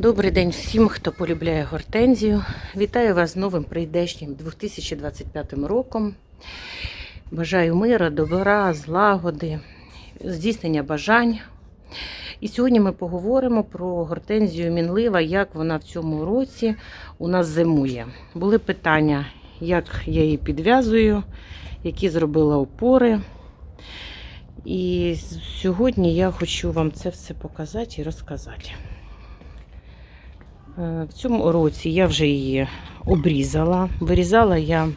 Добрий день всім, хто полюбляє гортензію. Вітаю вас з новим прийдешнім 2025 роком. Бажаю мира, добра, злагоди, здійснення бажань. І сьогодні ми поговоримо про гортензію мінлива, як вона в цьому році у нас зимує. Були питання, як я її підв'язую, які зробила опори. І сьогодні я хочу вам це все показати і розказати. Е, В цьому році я вже її обрізала. Вирізала я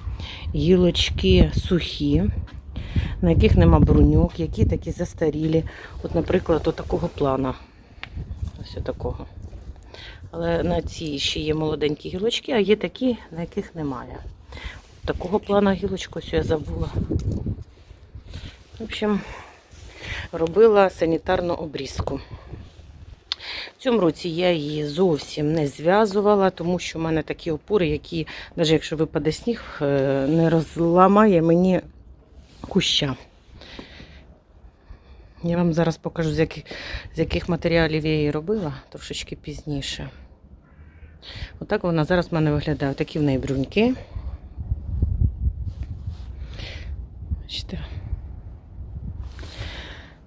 гілочки сухі, на яких нема бруньок, які такі застарілі. От, наприклад, от такого плана. Ось такого. Але на цій ще є молоденькі гілочки, а є такі, на яких немає. Такого плана гілочку ось я забула. В общем, робила санітарну обрізку. Цьому році я її зовсім не зв'язувала, тому що в мене такі опори, які, навіть якщо випаде сніг, е, не розламає мені куща. Я вам зараз покажу, з яких, з яких матеріалів я її робила, трошечки пізніше. Отак вона зараз в мене виглядає. Такі в неї бруньки. Бачите?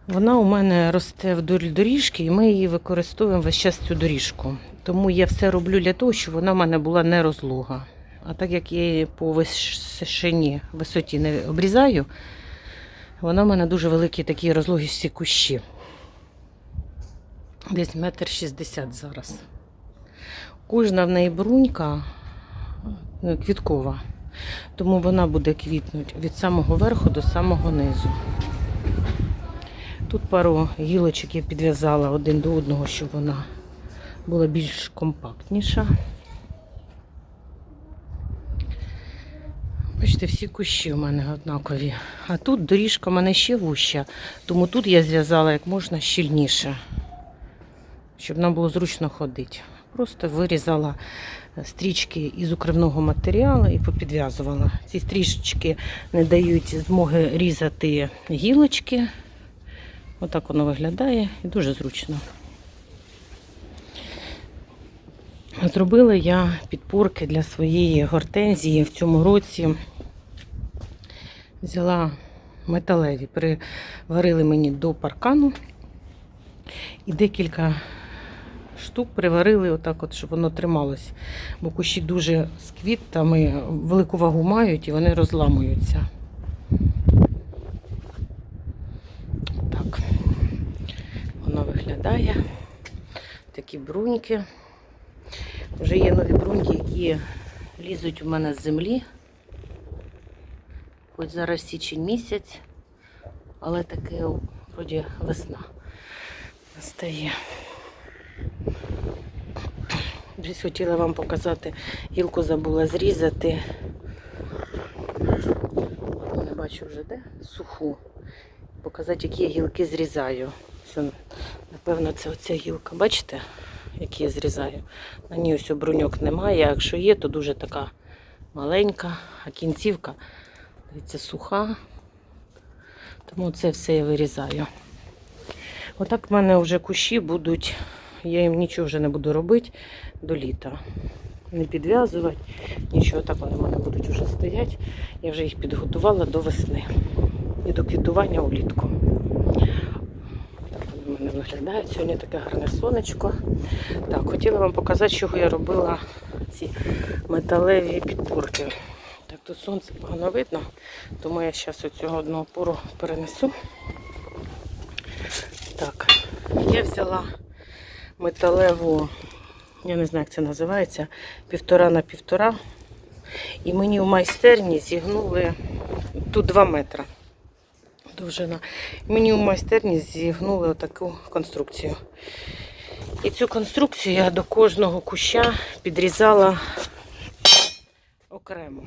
Вона у мене росте вдоль доріжки, і ми її використовуємо весь час цю доріжку. Тому я все роблю для того, щоб вона в мене була не розлога. А так як я її по височині, висоті не обрізаю, вона в мене дуже великі такі розлогісті кущі. Десь метр шістдесят зараз. Кожна в неї брунька е, квіткова, тому вона буде квітнути від самого верху до самого низу. Тут пару гілочок я підв'язала один до одного, щоб вона була більш компактніша. Бачите, всі кущі у мене однакові. А тут доріжка в мене ще вуща, тому тут я зв'язала як можна щільніше, щоб нам було зручно ходити. Просто вирізала стрічки із укривного матеріалу і попідв'язувала. Ці стрічки не дають змоги різати гілочки. Отак воно виглядає і дуже зручно. Зробила я підпорки для своєї гортензії в цьому році. Взяла металеві, приварили мені до паркану і декілька штук приварили отак, от, щоб воно трималось. Бо кущі дуже з квітами велику вагу мають і вони розламуються. Так, воно виглядає. Такі бруньки. Вже є нові бруньки, які лізуть у мене з землі. Хоч зараз січень місяць, але таке вроді весна настає. Десь хотіла вам показати, гілку забула зрізати. Не бачу вже де, суху показати, які я гілки зрізаю. Все, напевно, це оця гілка. Бачите, які я зрізаю? На ній ось бруньок немає, якщо є, то дуже така маленька, а кінцівка, дивіться, суха. Тому це все я вирізаю. Отак в мене вже кущі будуть, я їм нічого вже не буду робити до літа. Не підв'язувати, нічого, так вони в мене будуть вже стояти. Я вже їх підготувала до весни і до квітування улітку. Мене виглядають. Сьогодні таке гарне сонечко. Так, хотіла вам показати, чого я робила ці металеві підпорки. Так, тут сонце погано видно, тому я зараз оцього одного пору перенесу. Так, я взяла металеву, я не знаю, як це називається, півтора на півтора. І мені в майстерні зігнули тут 2 метри довжина. Мені в майстерні зігнули отаку конструкцію. І цю конструкцію я до кожного куща підрізала окремо.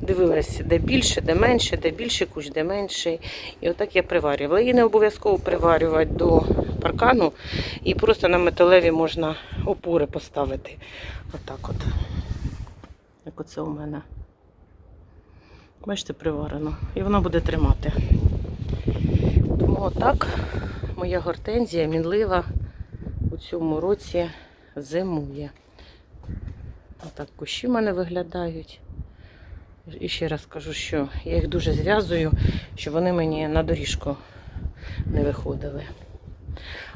Дивилася, де більше, де менше, де більше кущ, де менший. І отак я приварювала. Її не обов'язково приварювати до паркану. І просто на металеві можна опори поставити. Отак от. Як оце у мене. Бачите, приварено. І воно буде тримати. Тому отак моя гортензія мінлива у цьому році зимує. Отак кущі в мене виглядають. І ще раз кажу, що я їх дуже зв'язую, щоб вони мені на доріжку не виходили.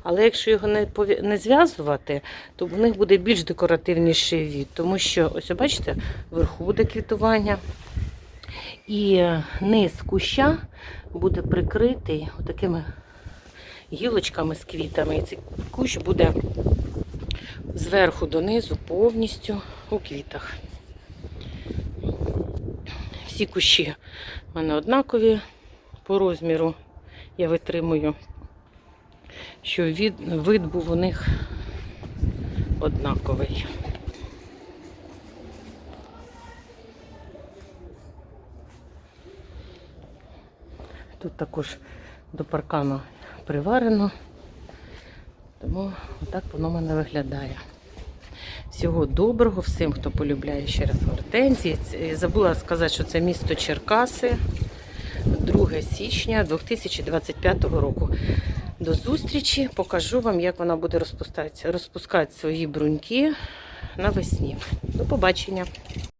Але якщо його не, не зв'язувати, то в них буде більш декоративніший від. Тому що, ось бачите, вверху буде квітування. І низ куща буде прикритий такими гілочками з квітами. І цей кущ буде зверху донизу повністю у квітах. Всі кущі в мене однакові по розміру. Я витримую, що вид був у них однаковий. Тут також до паркану приварено, тому так воно в мене виглядає. Всього доброго всім, хто полюбляє ще раз гортензії. Забула сказати, що це місто Черкаси, 2 січня 2025 року. До зустрічі покажу вам, як вона буде розпускати, розпускати свої бруньки навесні. До побачення!